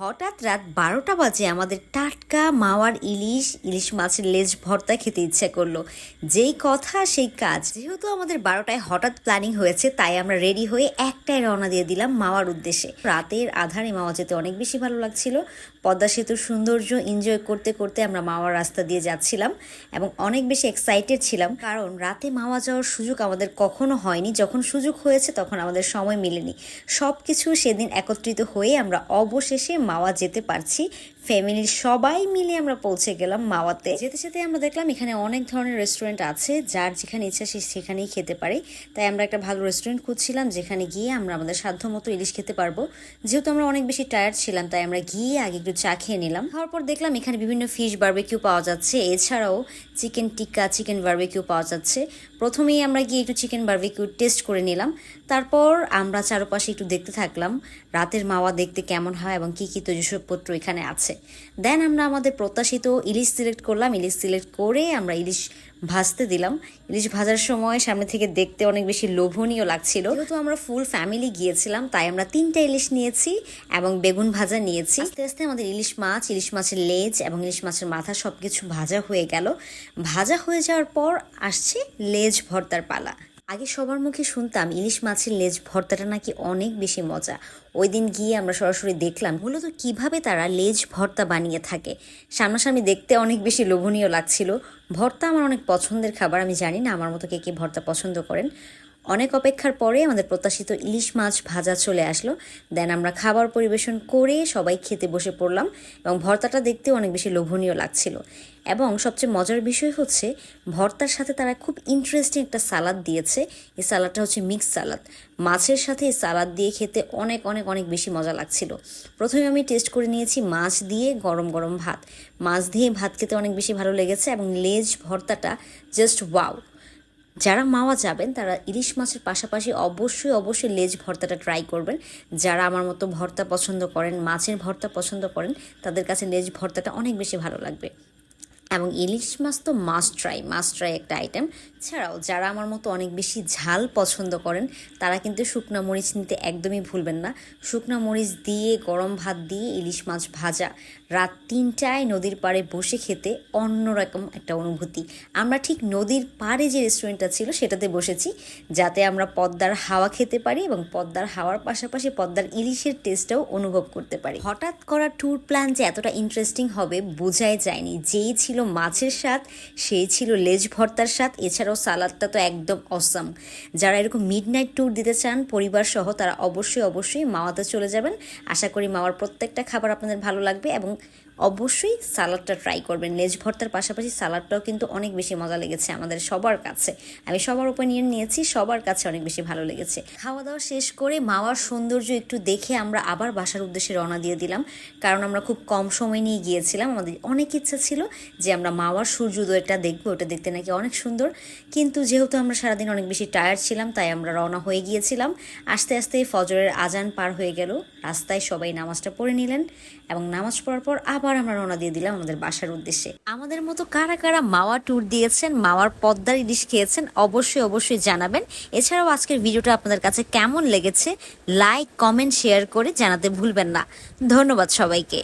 হঠাৎ রাত বারোটা বাজে আমাদের টাটকা মাওয়ার ইলিশ ইলিশ মাছের লেজ ভর্তা খেতে ইচ্ছে করল। যেই কথা, সেই কাজ। যেহেতু আমাদের বারোটায় হঠাৎ প্ল্যানিং হয়েছে, তাই আমরা রেডি হয়ে একটাই রওনা দিয়ে দিলাম মাওয়ার উদ্দেশ্যে। রাতের আধারে মাওয়া যেতে অনেক বেশি ভালো লাগছিল। পদ্মা সেতুর সৌন্দর্য এনজয় করতে করতে আমরা মাওয়ার রাস্তা দিয়ে যাচ্ছিলাম এবং অনেক বেশি এক্সাইটেড ছিলাম। কারণ রাতে মাওয়া যাওয়ার সুযোগ আমাদের কখনো হয়নি। যখন সুযোগ হয়েছে, তখন আমাদের সময় মিলেনি। সব কিছু সেদিন একত্রিত হয়ে আমরা অবশেষে মাওয়া যেতে পারছি ফ্যামিলির সবাই মিলে আমরা পৌঁছে গেলাম মাওয়াতে। যেতে যেতে আমরা দেখলাম এখানে অনেক ধরনের রেস্টুরেন্ট আছে, যার যেখানে ইচ্ছা সে সেখানেই খেতে পারে। তাই আমরা একটা ভালো রেস্টুরেন্ট খুঁজছিলাম, যেখানে গিয়ে আমরা আমাদের সাধ্য মতো ইলিশ খেতে পারব। যেহেতু আমরা অনেক বেশি টায়ার্ড ছিলাম, তাই আমরা গিয়ে আগে একটু চা খেয়ে নিলাম। খাওয়ার পর দেখলাম এখানে বিভিন্ন ফিশ বারবেকিউ পাওয়া যাচ্ছে। এছাড়াও চিকেন টিক্কা চিকেন বারবেকিউ পাওয়া যাচ্ছে। প্রথমেই আমরা গিয়ে একটু চিকেন বারবেকিউ টেস্ট করে নিলাম। তারপর আমরা চারপাশে একটু দেখতে থাকলাম, রাতের মাওয়া দেখতে কেমন হয় এবং কী কী তৈজসপত্র এখানে আছে। দেন আমরা আমাদের প্রত্যাশিত ইলিশ সিলেক্ট করলাম। ইলিশ সিলেক্ট করে আমরা ইলিশ ভাজতে দিলাম। ইলিশ ভাজার সময় সামনে থেকে দেখতে অনেক বেশি লোভনীয় লাগছিল। যেহেতু আমরা ফুল ফ্যামিলি গিয়েছিলাম, তাই আমরা তিনটা ইলিশ নিয়েছি এবং বেগুন ভাজা নিয়েছি। আস্তে আস্তে আমাদের ইলিশ মাছ, ইলিশ মাছের লেজ এবং ইলিশ মাছের মাথা সব কিছু ভাজা হয়ে গেল। ভাজা হয়ে যাওয়ার পর আসছে লেজ ভর্তার পালা। আগে সবার মুখে শুনতাম ইলিশ মাছের লেজ ভর্তাটা নাকি অনেক বেশি মজা। ওই দিন গিয়ে আমরা সরাসরি দেখলাম, মূলত কীভাবে তারা লেজ ভর্তা বানিয়ে থাকে। সামনাসামনি দেখতে অনেক বেশি লোভনীয় লাগছিল। ভর্তা আমার অনেক পছন্দের খাবার, আমি জানি না আমার মতো কে কে ভর্তা পছন্দ করেন। অনেক অপেক্ষার পরে আমাদের প্রত্যাশিত ইলিশ মাছ ভাজা চলে আসলো। দেন আমরা খাবার পরিবেশন করে সবাই খেতে বসে পড়লাম এবং ভর্তাটা দেখতেও অনেক বেশি লোভনীয় লাগছিল। এবং সবচেয়ে মজার বিষয় হচ্ছে, ভর্তার সাথে তারা খুব ইন্টারেস্টিং একটা সালাদ দিয়েছে। এই সালাদটা হচ্ছে মিক্স সালাদ। মাছের সাথে এই সালাদ দিয়ে খেতে অনেক অনেক অনেক বেশি মজা লাগছিল। প্রথমে আমি টেস্ট করে নিয়েছি মাছ দিয়ে গরম গরম ভাত। মাছ দিয়ে ভাত খেতে অনেক বেশি ভালো লেগেছে এবং লেজ ভর্তাটা জাস্ট ওয়াও যারা মাওয়া যাবেন, তারা ইলিশ মাছের পাশাপাশি অবশ্যই অবশ্যই লেজ ভর্তাটা ট্রাই করবেন। যারা আমার মতো ভর্তা পছন্দ করেন, মাছের ভর্তা পছন্দ করেন, তাদের কাছে লেজ ভর্তাটা অনেক বেশি ভালো লাগবে। এবং ইলিশ মাছ তো মাস্ট ট্রাই মাস্ট ট্রাই একটা আইটেম ছাড়াও যারা আমার মতো অনেক বেশি ঝাল পছন্দ করেন, তারা কিন্তু শুকনো মরিচ নিতে একদমই ভুলবেন না। শুকনো মরিচ দিয়ে, গরম ভাত দিয়ে ইলিশ মাছ ভাজা। রাত তিনটায় নদীর পাড়ে বসে খেতে অন্যরকম একটা অনুভূতি। আমরা ঠিক নদীর পাড়ে যে রেস্টুরেন্টটা ছিল, সেটাতে বসেছি। যাতে আমরা পদ্মার হাওয়া খেতে পারি এবং পদ্মার হাওয়ার পাশাপাশি পদ্মার ইলিশের টেস্টটাও অনুভব করতে পারি। হঠাৎ করা ট্যুর প্ল্যান যে এতটা ইন্টারেস্টিং হবে, বোঝাই যায়নি। যেই ছিল মাছের স্বাদ, সেই ছিল লেজ ভর্তার স্বাদ, এছাড়াও সালাদটা তো একদম অসাম যারা এরকম মিড নাইট ট্যুর দিতে চান পরিবার সহ তারা অবশ্যই অবশ্যই মাওয়াতে চলে যাবেন। আশা করি মাওয়ার প্রত্যেকটা খাবার আপনাদের ভালো লাগবে এবং অবশ্যই সালাডটা ট্রাই করবেন। লেজ ভর্তার পাশাপাশি সালাডটাও কিন্তু অনেক বেশি মজা লেগেছে আমাদের সবার কাছে। আমি সবার ওপিনিয়ন নিয়েছি, সবার কাছে অনেক বেশি ভালো লেগেছে। খাওয়া দাওয়া শেষ করে মাওয়ার সৌন্দর্য একটু দেখে আমরা আবার বাসার উদ্দেশ্যে রওনা দিয়ে দিলাম। কারণ আমরা খুব কম সময় নিয়ে গিয়েছিলাম, আমাদের অনেক ইচ্ছা ছিল যে আমরা মাওয়ার সূর্যোদয়টা দেখব, ওটা দেখতে নাকি অনেক সুন্দর। কিন্তু যেহেতু আমরা সারাদিন অনেক বেশি টায়ার্ড ছিলাম, তাই আমরা রওনা হয়ে গিয়েছিলাম। আস্তে আস্তে ফজরের আজান পার হয়ে গেল, রাস্তায় সবাই নামাজটা পড়ে নিলেন এবং নামাজ পড়ার পর আবার আমরা রওনা দিয়ে দিলাম আমাদের বাসার উদ্দেশ্যে। আমাদের মতো কারা কারা মাওয়া ট্যুর দিয়েছেন, মাওয়ার পদ্মার ইলিশ খেয়েছেন, অবশ্যই অবশ্যই জানাবেন। এছাড়াও আজকের ভিডিওটা আপনাদের কাছে কেমন লেগেছে লাইক কমেন্ট শেয়ার করে জানাতে ভুলবেন না। ধন্যবাদ সবাইকে।